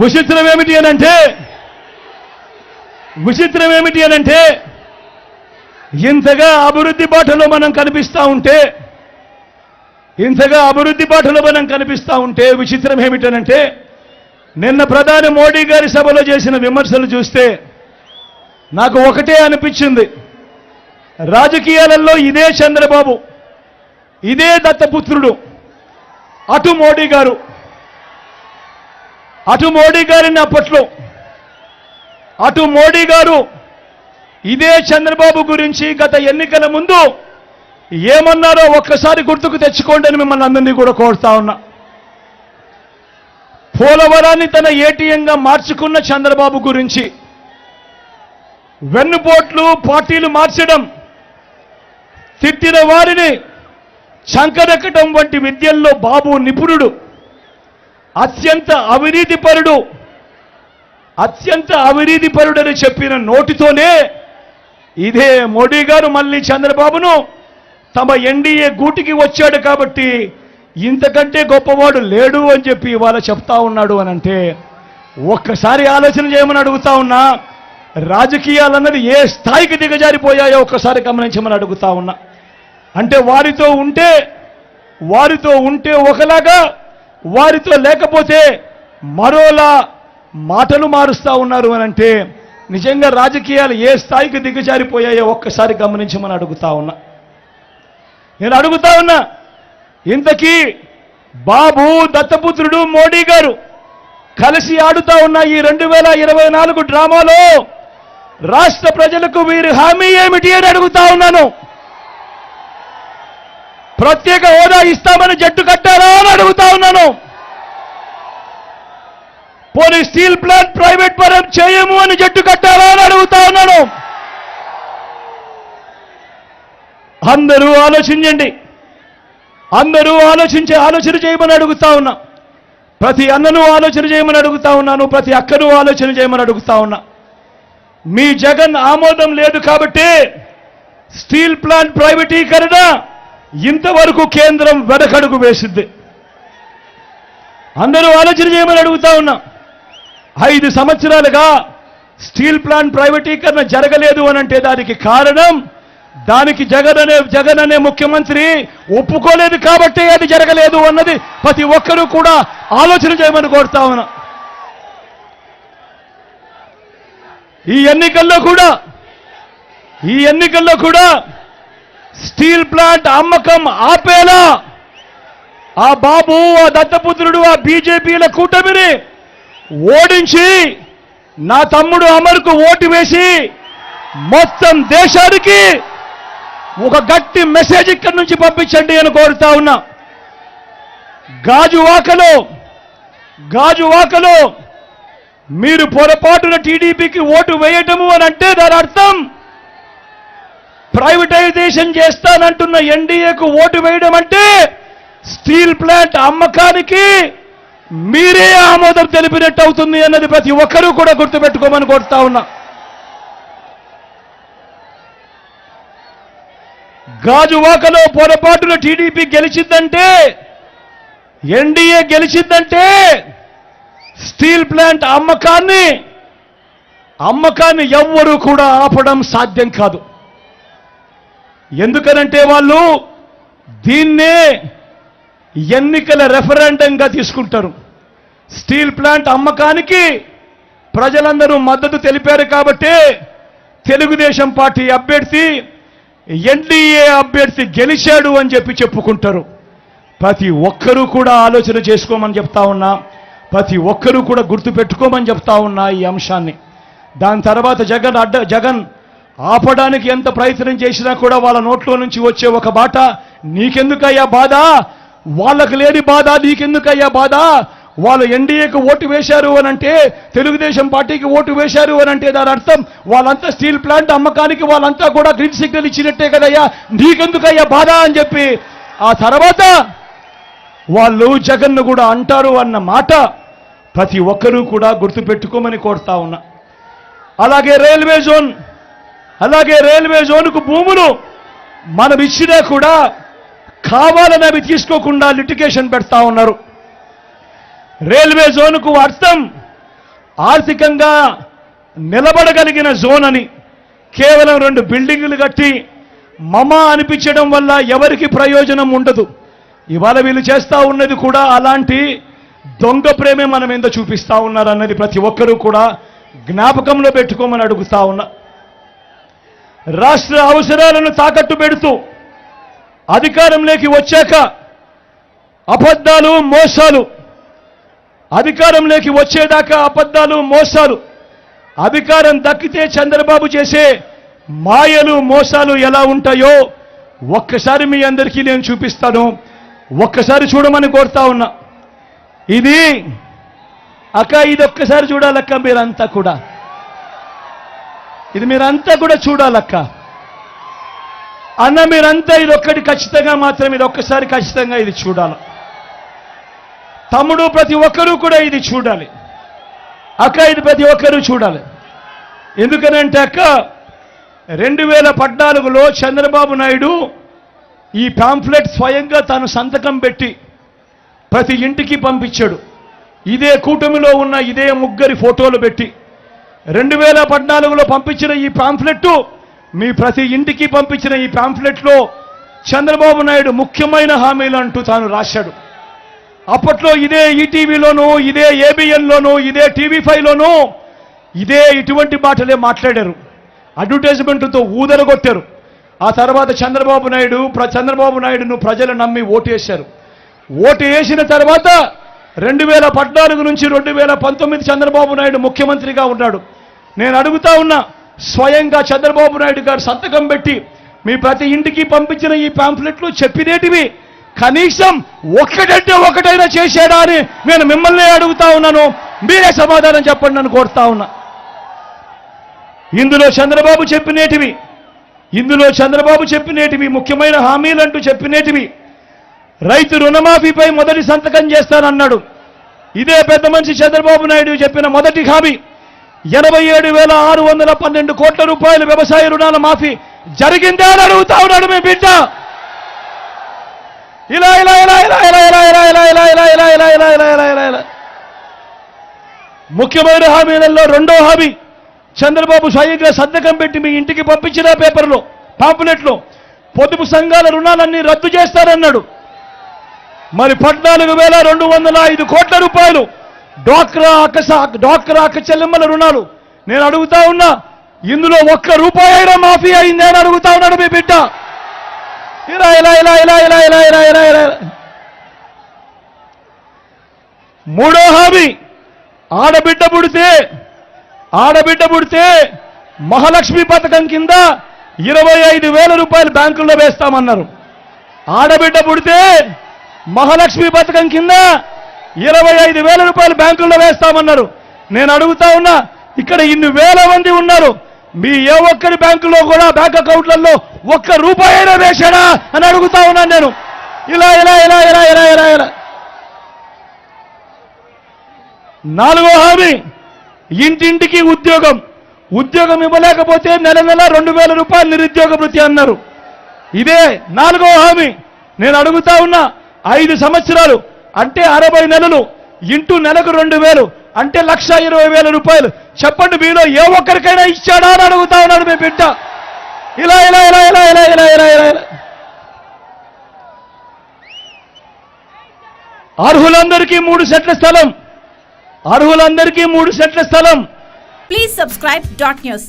విచిత్రం ఏమిటి అని అంటే విచిత్రం ఏమిటి అని అంటే ఇంతగా అభివృద్ధి బాటలో మనం కనిపిస్తా ఉంటే ఇంతగా అభివృద్ధి బాటలో మనం కనిపిస్తా ఉంటే విచిత్రం ఏమిటనంటే నిన్న ప్రధాని మోడీ గారి సభలో చేసిన విమర్శలు చూస్తే నాకు ఒకటే అనిపించింది. రాజకీయాలలో ఇదే చంద్రబాబు ఇదే దత్తపుత్రుడు అటు మోడీ గారు అటు మోడీ గారిని అప్పట్లో అటు మోడీ గారు ఇదే చంద్రబాబు గురించి గత ఎన్నికల ముందు ఏమన్నారో ఒక్కసారి గుర్తుకు తెచ్చుకోండి అని మిమ్మల్ని అందరినీ కూడా కోరుతా ఉన్నా. పోలవరాన్ని తన ఏటీఎంగా మార్చుకున్న చంద్రబాబు గురించి వెన్నుపోట్లు పార్టీలు మార్చడం తిట్టిన వారిని చంకరెక్కడం వంటి విద్యల్లో బాబు నిపుణుడు. అత్యంత అవినీతిపరుడు అత్యంత అవినీతిపరుడని చెప్పిన నోటితోనే ఇదే మోడీ గారు మళ్ళీ చంద్రబాబును తమ ఎన్డీఏ గూటికి వచ్చాడు కాబట్టి ఇంతకంటే గొప్పవాడు లేడు అని చెప్పి ఇవాళ చెప్తా ఉన్నాడు అని అంటే ఒక్కసారి ఆలోచన చేయమని అడుగుతా ఉన్నా రాజకీయాలన్నది ఏ స్థాయికి దిగజారిపోయాయో ఒక్కసారి గమనించమని అడుగుతా ఉన్నా. అంటే వారితో ఉంటే వారితో ఉంటే ఒకలాగా వారితో లేకపోతే మరోలా మాటలు మారుస్తా ఉన్నారు అని అంటే నిజంగా రాజకీయాలు ఏ స్థాయికి దిగజారిపోయాయో ఒక్కసారి గమనించమని అడుగుతా ఉన్నా. నేను అడుగుతా ఉన్నా ఇంతకీ బాబు దత్తపుత్రుడు మోడీ గారు కలిసి ఆడుతా ఉన్న ఈ రెండు వేల ఇరవై నాలుగు డ్రామాలో రాష్ట్ర ప్రజలకు వీరి హామీ ఏమిటి అని అడుగుతా ఉన్నాను. ప్రత్యేక హోదా ఇస్తామని జట్టు కట్టారా అని అడుగుతా ఉన్నాను. పోనీ స్టీల్ ప్లాంట్ ప్రైవేట్ పరం చేయము అని జట్టు కట్టారా అని అడుగుతా ఉన్నాను. అందరూ ఆలోచించండి. అందరూ ఆలోచించే ఆలోచన చేయమని అడుగుతా ఉన్నా. ప్రతి అన్నను ఆలోచన చేయమని అడుగుతా ఉన్నాను. ప్రతి అక్కను ఆలోచన చేయమని అడుగుతా ఉన్నా. మీ జగన్ ఆమోదం లేదు కాబట్టి స్టీల్ ప్లాంట్ ప్రైవేటీకరణ ఇంతవరకు కేంద్రం వెనకడుగు వేసింది. అందరూ ఆలోచన చేయమని అడుగుతా ఉన్నా. ఐదు సంవత్సరాలుగా స్టీల్ ప్లాంట్ ప్రైవేటీకరణ జరగలేదు అని అంటే దానికి కారణం దానికి జగన్ అనే జగన్ అనే ముఖ్యమంత్రి ఒప్పుకోలేదు కాబట్టి అది జరగలేదు అన్నది ప్రతి ఒక్కరూ కూడా ఆలోచన చేయమని కోరుతా ఉన్నా. ఈ ఎన్నికల్లో కూడా ఈ ఎన్నికల్లో కూడా స్టీల్ ప్లాంట్ అమ్మకం ఆపేలా. ఆ బాబు ఆ దత్తపుత్రుడు ఆ బీజేపీల కూటమిని ఓడించి నా తమ్ముడు అమరుకు ఓటు వేసి మొత్తం దేశానికి ఒక గట్టి మెసేజ్ ఇక్కడి నుంచి పంపించండి అని కోరుతా ఉన్నా. గాజువాకలో గాజువాకలో మీరు పొరపాటున టీడీపీకి ఓటు వేయటము అని అంటే దాని అర్థం ప్రైవేటైజేషన్ చేస్తానంటున్న ఎన్డీఏకు ఓటు వేయడం అంటే స్టీల్ ప్లాంట్ అమ్మకానికి మీరే ఆమోదం తెలిపినట్టు అవుతుంది అన్నది ప్రతి ఒక్కరూ కూడా గుర్తుపెట్టుకోమని కోరుతా ఉన్నా. గాజువాకలో పొరపాటున టీడీపీ గెలిచిందంటే ఎన్డీఏ గెలిచిందంటే స్టీల్ ప్లాంట్ అమ్మకాన్ని అమ్మకాన్ని ఎవ్వరూ కూడా ఆపడం సాధ్యం కాదు. ఎందుకనంటే వాళ్ళు దీన్నే ఎన్నికల రెఫరెండంగా తీసుకుంటారు. స్టీల్ ప్లాంట్ అమ్మకానికి ప్రజలందరూ మద్దతు తెలిపారు కాబట్టి తెలుగుదేశం పార్టీ అభ్యర్థి ఎన్డీఏ అభ్యర్థి గెలిచాడు అని చెప్పి చెప్పుకుంటారు. ప్రతి ఒక్కరూ కూడా ఆలోచన చేసుకోమని చెప్తా ఉన్నా ప్రతి ఒక్కరూ కూడా గుర్తుపెట్టుకోమని చెప్తా ఉన్నా ఈ అంశాన్ని. దాని తర్వాత జగన్ అడ్డ జగన్ ఆపడానికి ఎంత ప్రయత్నం చేసినా కూడా వాళ్ళ నోట్లో నుంచి వచ్చే ఒక బాట నీకెందుకయ్యా బాధ? వాళ్ళకు లేని బాధ నీకెందుకయ్యా బాధ? వాళ్ళు ఎన్డీఏకి ఓటు వేశారు అని అంటే తెలుగుదేశం పార్టీకి ఓటు వేశారు అని అంటే దాని అర్థం వాళ్ళంతా స్టీల్ ప్లాంట్ అమ్మకానికి వాళ్ళంతా కూడా గ్రీన్ సిగ్నల్ ఇచ్చినట్టే కదయ్యా. నీకెందుకయ్యా బాధ? అని చెప్పి ఆ తర్వాత వాళ్ళు జగన్ను కూడా అంటారు అన్న మాట ప్రతి ఒక్కరూ కూడా గుర్తుపెట్టుకోమని కోరుతా ఉన్నా. అలాగే రైల్వే జోన్ అలాగే రైల్వే జోన్కు భూములు మనం ఇచ్చినా కూడా కావాలని అవి తీసుకోకుండా లిటికేషన్ పెడతా ఉన్నారు. రైల్వే జోన్కు అర్థం ఆర్థికంగా నిలబడగలిగిన జోన్ అని కేవలం రెండు బిల్డింగులు కట్టి మమ అనిపించడం వల్ల ఎవరికి ప్రయోజనం ఉండదు. ఇవాళ వీళ్ళు చేస్తూ ఉన్నది కూడా అలాంటి దొంగ ప్రేమే మనం ఏందో చూపిస్తా ఉన్నారన్నది ప్రతి ఒక్కరూ కూడా జ్ఞాపకంలో పెట్టుకోమని అడుగుతా ఉన్నా. రాష్ట్ర అవసరాలను తాకట్టు పెడుతూ అధికారంలోకి వచ్చాక అబద్ధాలు మోసాలు. అధికారంలోకి వచ్చేదాకా అబద్ధాలు మోసాలు. అధికారం దక్కితే చంద్రబాబు చేసే మాయలు మోసాలు ఎలా ఉంటాయో ఒక్కసారి మీ అందరికీ నేను చూపిస్తాను. ఒక్కసారి చూడమని కోరుతా ఉన్నా. ఇది అక్క ఇది ఒక్కసారి చూడాలక్క మీరంతా కూడా. ఇది మీరంతా కూడా చూడాలక్క. అన్న మీరంతా ఇది ఒక్కటి ఖచ్చితంగా మాత్రం ఇది ఒక్కసారి ఖచ్చితంగా ఇది చూడాలి. తమ్ముడు ప్రతి ఒక్కరూ కూడా ఇది చూడాలి. అక్క ఇది ప్రతి ఒక్కరూ చూడాలి. ఎందుకనంటే అక్క రెండు వేల పద్నాలుగులో చంద్రబాబు నాయుడు ఈ పాంఫ్లెట్ స్వయంగా తాను సంతకం పెట్టి ప్రతి ఇంటికి పంపించాడు. ఇదే కూటమిలో ఉన్న ఇదే ముగ్గురి ఫోటోలు పెట్టి రెండు వేల పద్నాలుగులో పంపించిన ఈ పాంఫ్లెట్ మీ ప్రతి ఇంటికి పంపించిన ఈ పాంఫ్లెట్లో చంద్రబాబు నాయుడు ముఖ్యమైన హామీలు అంటూ తాను రాశాడు. అప్పట్లో ఇదే ఈటీవీలోనూ ఇదే ఏబిఎన్లోనూ ఇదే టీవీ ఫైవ్లోనూ ఇదే ఇటువంటి మాటలే మాట్లాడారు. అడ్వర్టైజ్మెంట్తో ఊదరగొట్టారు. ఆ తర్వాత చంద్రబాబు నాయుడు చంద్రబాబు నాయుడును ప్రజలు నమ్మి ఓటు వేశారు ఓటు వేసిన తర్వాత రెండు వేల పద్నాలుగు నుంచి రెండు వేల పంతొమ్మిది చంద్రబాబు నాయుడు ముఖ్యమంత్రిగా ఉన్నాడు. నేను అడుగుతా ఉన్నా స్వయంగా చంద్రబాబు నాయుడు గారు సంతకం పెట్టి మీ ప్రతి ఇంటికి పంపించిన ఈ పాంప్లెట్లు చెప్పినేటివి కనీసం ఒక్కటంటే ఒకటైనా చేశాడా అని నేను మిమ్మల్ని అడుగుతా ఉన్నాను. మీరే సమాధానం చెప్పండి నన్ను కోరుతా ఉన్నా. ఇందులో చంద్రబాబు చెప్పినేటివి. ఇందులో చంద్రబాబు చెప్పినేటివి ముఖ్యమైన హామీలంటూ చెప్పినేటివి. రైతు రుణమాఫీపై మొదటి సంతకం చేస్తానన్నాడు ఇదే పెద్ద మనిషి చంద్రబాబు నాయుడు చెప్పిన మొదటి హామీ ఎనభై ఏడు వేల ఆరు వందల పన్నెండు కోట్ల రూపాయల వ్యవసాయ రుణాల మాఫీ జరిగిందా అని అడుగుతా ఉన్నాడు మీ బిడ్డ ఇలా ఇలా ఇలా ఇలా ఇలా ఇలా ఇలా ఇలా ఇలా ఇలా ఇలా ఇలా ఇలా ఇలా ఇలా ఇలా ఇలా ముఖ్యమైన హామీలలో రెండో హామీ చంద్రబాబు స్వయంగా సంతకం పెట్టి మీ ఇంటికి పంపించిన పేపర్లో పాంపులెట్లో పొదుపు సంఘాల రుణాలన్నీ రద్దు చేస్తారన్నాడు మరి పద్నాలుగు వేల రెండు వందల ఐదు కోట్ల రూపాయలు డ్వాక్రా అకస డ్వాక్రా అక్క చెల్లెమ్మల రుణాలు. నేను అడుగుతా ఉన్నా ఇందులో ఒక్క రూపాయి అయినా మాఫీ అయింది అని అడుగుతా ఉన్నాడు మీ బిడ్డ. ఇలా ఇలా ఇలా ఇలా ఇలా ఇలా ఇలా ఇలా ఇలా. మూడో హామీ ఆడబిడ్డ పుడితే ఆడబిడ్డ పుడితే మహాలక్ష్మి పథకం కింద ఇరవై ఐదు వేల రూపాయలు బ్యాంకుల్లో వేస్తామన్నారు. ఆడబిడ్డ పుడితే మహాలక్ష్మి పథకం కింద ఇరవై ఐదు వేల రూపాయలు బ్యాంకుల్లో వేస్తామన్నారు. నేను అడుగుతా ఉన్నా ఇక్కడ ఇన్ని వేల మంది ఉన్నారు. మీ ఏ ఒక్కరి బ్యాంకులో కూడా బ్యాంక్ అకౌంట్లలో ఒక్క రూపాయి అయినా వేశాడా అని అడుగుతా ఉన్నాను నేను. ఇలా ఇలా ఇలా ఇలా ఇలా ఇలా ఇలా. నాలుగో హామీ ఇంటింటికి ఉద్యోగం. ఉద్యోగం ఇవ్వలేకపోతే నెల నెల రెండు వేల రూపాయలు నిరుద్యోగ వృత్తి అన్నారు. ఇదే నాలుగో హామీ. నేను అడుగుతా ఉన్నా ఐదు సంవత్సరాలు అంటే అరవై నెలలు ఇంటూ నెలకు రెండు వేలు అంటే లక్ష ఇరవై వేల రూపాయలు. చెప్పండి మీలో ఏ ఒక్కరికైనా ఇచ్చాడా అని అడుగుతా ఉన్నాడు మీ బిడ్డ. ఇలా ఇలా ఇలా ఇలా ఇలా ఇలా ఇలా ఇలా ఇలా. అర్హులందరికీ మూడు సెట్ల స్థలం. అర్హులందరికీ మూడు సెట్ల స్థలం. Please subscribe dot news